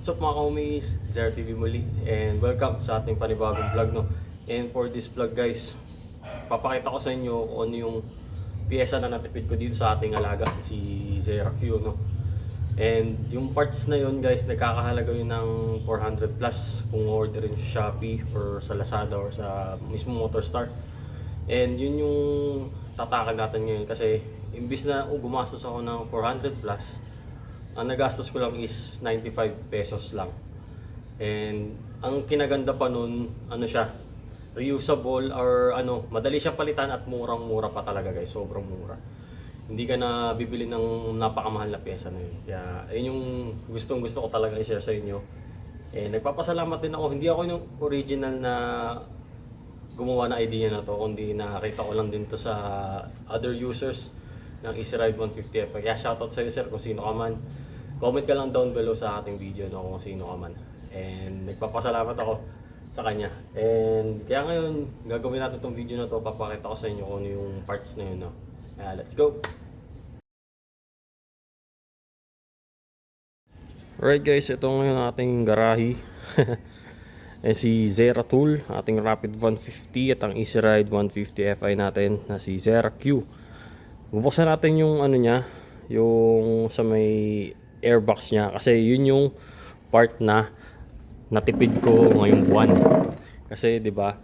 What's up mga kaumis? Zer TV muli and welcome sa ating panibagong vlog no. And for this vlog guys, papakita ko sa inyo kung ano yung piyesa na natipid ko dito sa ating alaga si Zera Q no. And yung parts na yun guys, nagkakahalaga yun ng 400 plus kung orderin sa Shopee or sa Lazada or sa mismo Motorstar. And yun yung tatakan natin ngayon kasi imbis na gumastos ako ng 400 plus, ang nagastos ko lang is 95 pesos lang. And ang kinaganda pa nun, ano siya, reusable or ano, madali siyang palitan at murang-mura pa talaga guys, sobrang mura. Hindi ka na bibili ng napakamahal na pyesa na yun. Kaya ayun yung gustong gusto ko talaga i-share sa inyo. Eh, nagpapasalamat din ako, hindi ako yung original na gumawa na idea na to, kundi nakita ko lang din to sa other users ng Ride 150F. Kaya shoutout sa iyo sir kung sino ka man. Comment ka lang down below sa ating video no, kung sino ka man. And nagpapasalamat ako sa kanya. And kaya ngayon, gagawin natin itong video na to, papakita ko sa inyo kung ano yung parts na yun. No? Kaya let's go! Alright guys, ito ngayon ating garahe. eh, si Zera Tool, ating Rapid 150 at ang Easy Ride 150 Fi natin na si Zera Q. Bubuksan natin yung ano niya, yung sa may airbox niya kasi yun yung part na natipid ko ngayong buwan. Kasi 'di ba?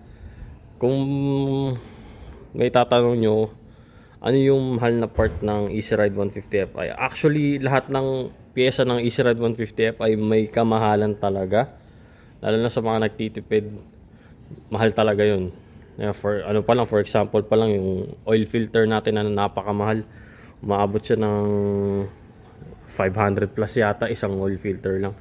Kung may tatanong nyo, ano yung mahal na part ng Easy Ride 150 Fi? Actually, lahat ng pyesa ng Easy Ride 150 Fi may kamahalan talaga. Lalo na sa mga nagtitipid, mahal talaga yun. For ano pa lang for example pa lang yung oil filter natin na napakamahal. Umaabot siya ng 500 plus yata isang oil filter lang.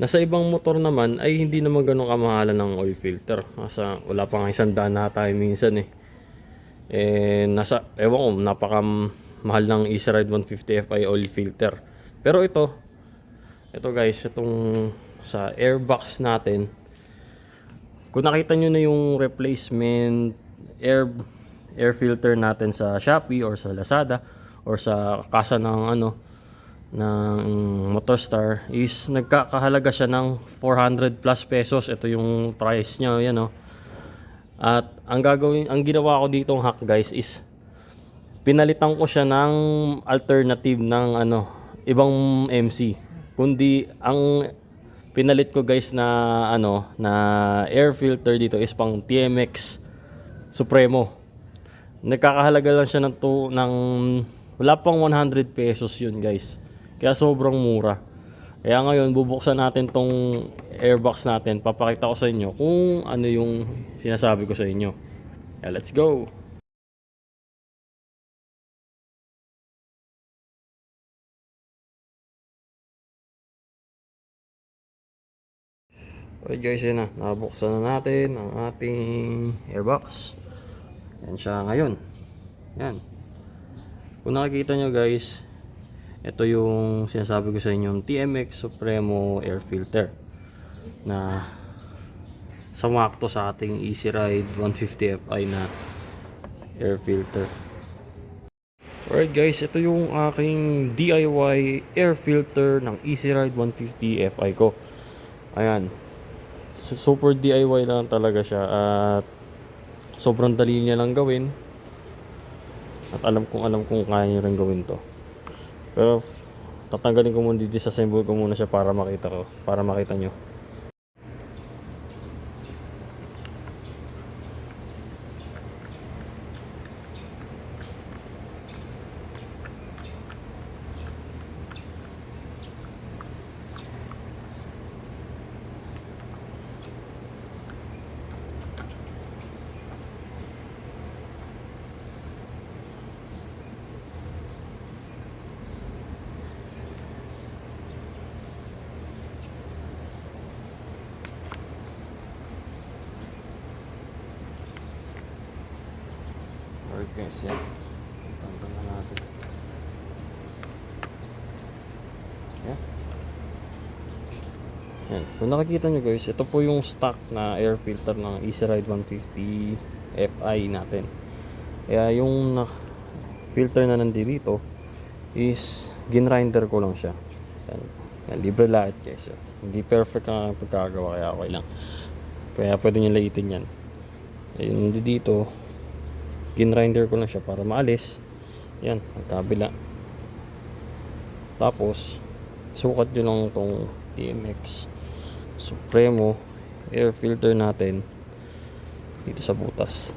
Nasa ibang motor naman ay hindi naman ganun kamahalan ng oil filter. Nasa wala pa nga isang daan na tayo minsan eh. Eh nasa ewan ko napaka mahal ng Easy Ride 150 Fi oil filter. Pero ito ito guys, itong sa airbox natin kung nakita nyo na yung replacement air air filter natin sa Shopee or sa Lazada or sa kasa ng ano ng Motorstar is nagkakahalaga siya ng 400 plus pesos. Ito yung price niya, yan oh. At ang gagawin, ang ginawa ko ditong hack guys is pinalitan ko siya ng alternative ng ano, ibang MC. Kundi ang pinalit ko guys na ano na air filter dito is pang TMX Supremo. Nagkakahalaga lang siya ng to, ng wala pang 100 pesos yun guys. Kaya sobrang mura. Kaya ngayon bubuksan natin tong airbox natin. Papakita ko sa inyo kung ano yung sinasabi ko sa inyo. Yeah, let's go. Alright guys, yun na. Nabuksan na natin ang ating airbox. Yan siya ngayon. Yan. Kung nakikita nyo guys, ito yung sinasabi ko sa inyo, yung TMX Supremo Air Filter na samakto sa ating Easy Ride 150 Fi na air filter. Alright guys, ito yung aking DIY air filter ng Easy Ride 150 Fi ko. Ayan. Su- Super DIY lang talaga siya at sobrang dali niya lang gawin. At alam kong alam kung kaya niyo rin gawin to. Pero tatanggalin ko muna disassemble ko muna siya para makita ko, para makita nyo. Alright guys, yan. Tanggal na natin. Yan. Yan. Kung nakikita nyo guys, ito po yung stock na air filter ng Easy Ride 150 Fi natin. Kaya yung na filter na nandito is ginrinder ko lang siya. Yan. Yan, libre lahat guys. Hindi perfect ang pagkagawa kaya okay lang. Kaya pwede nyo laitin yan. Ayun dito. Ginrinder ko lang siya para maalis. Yan, ang kabila. Tapos, sukat nyo lang itong TMX Supremo air filter natin dito sa butas.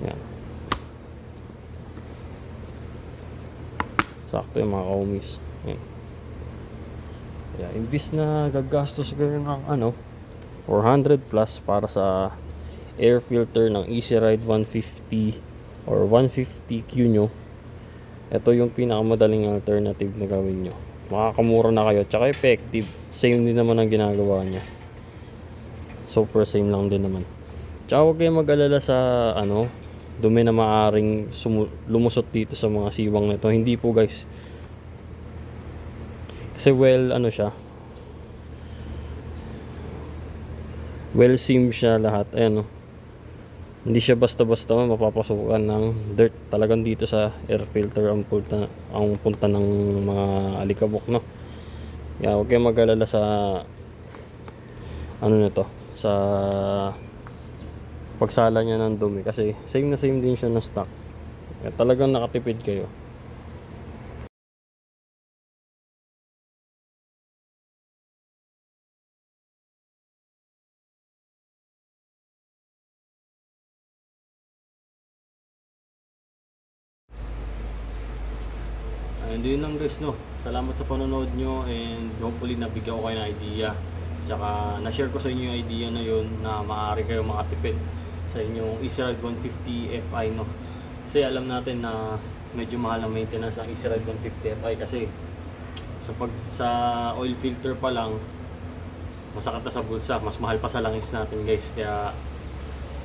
Yan. Sakto yung mga kaumis. Yan. Kaya imbis na gagastos kayo ng ano 400 plus para sa air filter ng Easy Ride 150 or 150Q nyo. Ito yung pinakamadaling alternative na gawin nyo. Makakamura na kayo. Tsaka effective. Same din naman ang ginagawa niya. Super same lang din naman. Tsaka huwag kayong mag-alala sa ano dumi na maaring lumusot dito sa mga siwang nito hindi po guys. Kasi well ano siya well seam siya lahat. Ayan oh. hindi siya basta-basta mapapasukan ng dirt. Talagang dito sa air filter ang punta ang punta ng mga alikabok no? Kaya huwag kayong mag-alala sa ano nito sa pagsala niya ng dumi. Kasi same na same din siya na stock. Kaya talagang nakatipid kayo And yun lang guys no. Salamat sa panonood nyo and hopefully nabigyan ko kayo ng idea. Tsaka na-share ko sa inyo yung idea na yun na maaari kayo makatipid sa inyong Israel 150 Fi no. Kasi alam natin na medyo mahal ang maintenance ng Israel 150 Fi kasi sa pag sa oil filter pa lang masakit na sa bulsa, mas mahal pa sa langis natin guys. Kaya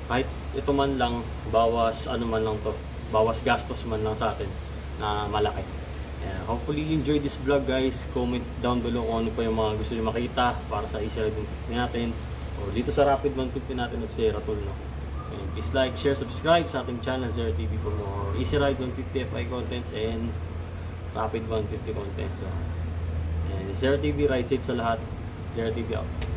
kahit ito man lang bawas ano man lang to, bawas gastos man lang sa atin na malaki. Yeah, hopefully you enjoy this vlog guys. Comment down below kung ano pa yung mga gusto niyo makita para sa Ride 150 natin. O dito sa Rapid 150 natin at Sierra Tool. No? And please like, share, subscribe sa ating channel Zero TV for more Easy Ride 150 FI contents and Rapid 150 contents. So, and Zero TV, ride safe sa lahat. Zero TV out.